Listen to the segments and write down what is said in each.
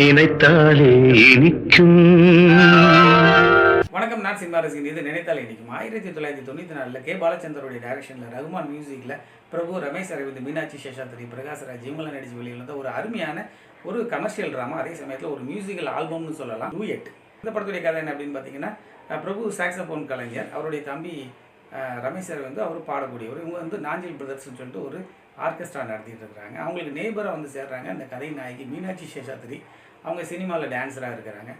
நினைத்தாலே இனிக்கும். வணக்கம் நான் சினிமா ரசிகன். இது நினைத்தாலே இன்றைக்கும் ஆயிரத்தி தொள்ளாயிரத்தி தொண்ணூற்றி நாலில் கே. பாலச்சந்தருடைய டைரக்ஷனில் ரகுமான் மியூசிக்கில் பிரபு ரமேஷ் அரவிந்த் மீனாட்சி சேஷாத்ரி பிரகாஷ்ராஜ் இவங்களாம் நடிச்சு வெளியில் ஒரு அருமையான ஒரு கமர்ஷியல் ட்ராமா அதே சமயத்தில் ஒரு மியூசிக்கல் ஆல்பம்னு சொல்லலாம். டூயட் இந்த படத்துடைய கதை என்ன அப்படின்னு பார்த்தீங்கன்னா பிரபு சாக்ஸபோன் கலைஞர். அவருடைய தம்பி ரமேஷ் சார் வந்து அவர் பாடக்கூடியவர். இவங்க வந்து நாஞ்சில் பிரதர்ஸ்னு சொல்லிட்டு ஒரு ஆர்கெஸ்ட்ரா நடத்திட்டு இருக்கிறாங்க. அவங்களுக்கு நெய்பராக வந்து சேர்றாங்க. அந்த கதை நாயகி மீனாட்சி சேஷாத்திரி அவங்க சினிமாவில் டான்ஸராக இருக்கிறாங்க.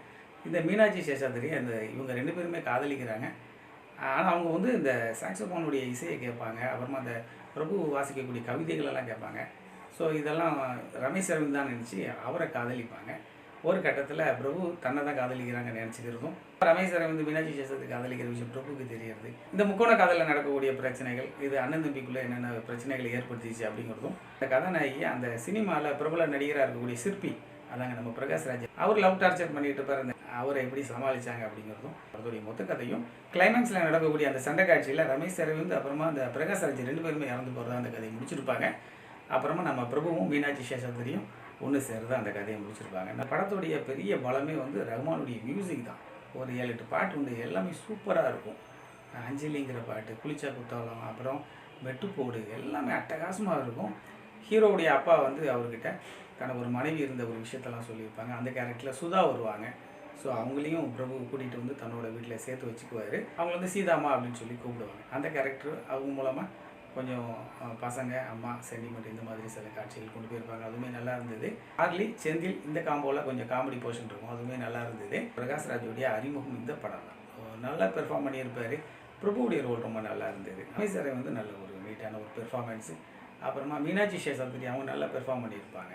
இந்த மீனாட்சி சேஷாத்திரி அந்த இவங்க ரெண்டு பேருமே காதலிக்கிறாங்க. ஆனால் அவங்க வந்து இந்த சாக்ஸோஃபோனுடைய இசையை கேட்பாங்க. அப்புறமா அந்த பிரபு வாசிக்கக்கூடிய கவிதைகளெல்லாம் கேட்பாங்க. ஸோ இதெல்லாம் ரமேஷ் அரவிந்த் தான் நினச்சி அவரை காதலிப்பாங்க. ஒரு கட்டத்தில் பிரபு தன்னை தான் காதலிக்கிறாங்க நினச்சிக்கிறதும் ரமேஸ்வரன் வந்து மீனாட்சி சேஷத்துக்கு காதலிக்கிற விஷயம் பிரபுக்கு தெரியறது இந்த முக்கோண காதலில் நடக்கக்கூடிய பிரச்சனைகள் இது அண்ணன் தம்பிக்குள்ளே என்னென்ன பிரச்சனைகளை ஏற்படுத்திச்சு அப்படிங்கிறதும் இந்த கதாநாயகி அந்த சினிமாவில் பிரபல நடிகராக இருக்கக்கூடிய சிற்பி அதாங்க நம்ம பிரகாஷ்ராஜ் அவர் லவ் டார்ச்சர் பண்ணிட்டு இருப்பாரு. அந்த அவரை எப்படி சமாளிச்சாங்க அப்படிங்கிறதும் அதோடைய மொத்த கதையும் கிளைமேக்ஸில் நடக்கக்கூடிய அந்த சண்டை காட்சியில் ரமேஷ் அரவிந்த் அப்புறமா அந்த பிரகாஷ் ராஜ் ரெண்டு பேருமே இறந்து போகிறதா அந்த கதையை முடிச்சிருப்பாங்க. அப்புறமா நம்ம பிரபுவும் மீனாட்சி சேஷாத்திரியும் ஒன்று சேர்ந்து அந்த கதையை முடிச்சிருப்பாங்க. இந்த படத்துடைய பெரிய பலமே வந்து ரஹ்மானுடைய மியூசிக் தான். ஒரு ஏழு எட்டு பாட்டு உண்டு. எல்லாமே சூப்பராக இருக்கும். அஞ்சலிங்கிற பாட்டு குளிச்சா குத்தாலம் அப்புறம் மெட்டுப்போடு எல்லாமே அட்டகாசமாக இருக்கும். ஹீரோவுடைய அப்பா வந்து அவர்கிட்ட தனக்கு ஒரு மனைவி இருந்த ஒரு விஷயத்தெல்லாம் சொல்லியிருப்பாங்க. அந்த கேரக்டரில் சுதா வருவாங்க. ஸோ அவங்களையும் பிரபு கூட்டிகிட்டு வந்து தன்னோட வீட்டில் சேர்த்து வச்சுக்குவார். அவங்க வந்து சீதாமா அப்படின்னு சொல்லி கூப்பிடுவாங்க. அந்த கேரக்டர் அவங்க மூலமாக கொஞ்சம் பசங்க அம்மா சென்டிமெண்ட் இந்த மாதிரி சில காட்சிகள் கொண்டு போயிருப்பாங்க. அதுவுமே நல்லா இருந்தது. ஆர்லி செந்தில் இந்த காம்போவில் கொஞ்சம் காமெடி போர்ஷன் இருக்கும். அதுவுமே நல்லா இருந்தது. பிரகாஷ்ராஜோடைய அறிமுகம் இந்த படம் தான் நல்லா பெர்ஃபார்ம் பண்ணியிருப்பார். பிரபுவுடைய ரோல் ரொம்ப நல்லா இருந்தது. அமைச்சரை வந்து நல்ல ஒரு நீட்டான ஒரு பெர்ஃபார்மன்ஸு அப்புறமா மீனாட்சி சேஷாத்திரி அவங்க நல்லா பெர்ஃபார்ம் பண்ணியிருப்பாங்க.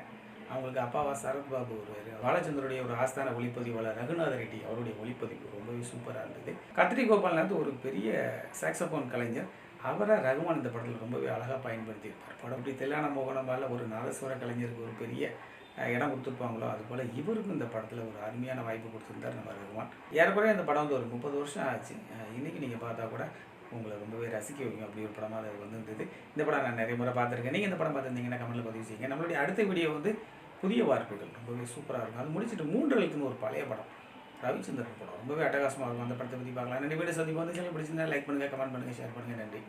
அவங்களுக்கு அப்பாவா சரத்பாபு ஒரு பாலச்சந்தருடைய ஒரு ஆஸ்தான ஒளிப்பதிவாளர் ரகுநாத ரெட்டி அவருடைய ஒளிப்பதிவு ரொம்பவே சூப்பராக இருந்தது. கத்திரி கோபால்நாத் ஒரு பெரிய சாக்ஸபோன் கலைஞர். அவரை ரகுமான் இந்த படத்தில் ரொம்பவே அழகாக பயன்படுத்தியிருப்பார். படம் அப்படி தெல்லான மோகனமால ஒரு நாதஸ்வர கலைஞருக்கு ஒரு பெரிய இடம் கொடுத்துருப்பாங்களோ அதுபோல் இவருக்கும் இந்த படத்தில் ஒரு அருமையான வாய்ப்பு கொடுத்துருந்தார் நம்ம ரகுமான். ஏறக்குறைய இந்த படம் வந்து ஒரு முப்பது வருஷம் ஆச்சு. இன்றைக்கி நீங்கள் பார்த்தா கூட உங்களை ரொம்பவே ரசிக்க வைக்கும் அப்படி ஒரு படமாக அது வந்திருந்தது. இந்த படம் நான் நிறைய முறை பார்த்துருக்கேன். நீங்கள் இந்த படம் பார்த்துருந்தீங்கன்னா கமெண்ட்டில் பதிவு செய்யுங்க. நம்மளுடைய அடுத்த வீடியோ வந்து புதிய வார்ப்புகள் ரொம்பவே சூப்பராக இருக்கும். அது முடிச்சுட்டு மூன்று எழுத்துன்னு ஒரு பழைய படம். ரவிச்சந்திரன் படம். ரொம்பவே அட்டகாசமாக இருக்கும். அந்த படத்தை பற்றி பார்க்கலாம். ரெண்டு வீடியோ சந்திப்பு வந்து சேனல் பிடிச்சிருந்தா லைக் பண்ணுங்கள் கமெண்ட் பண்ணுங்கள் ஷேர் பண்ணுங்கள் நன்றி.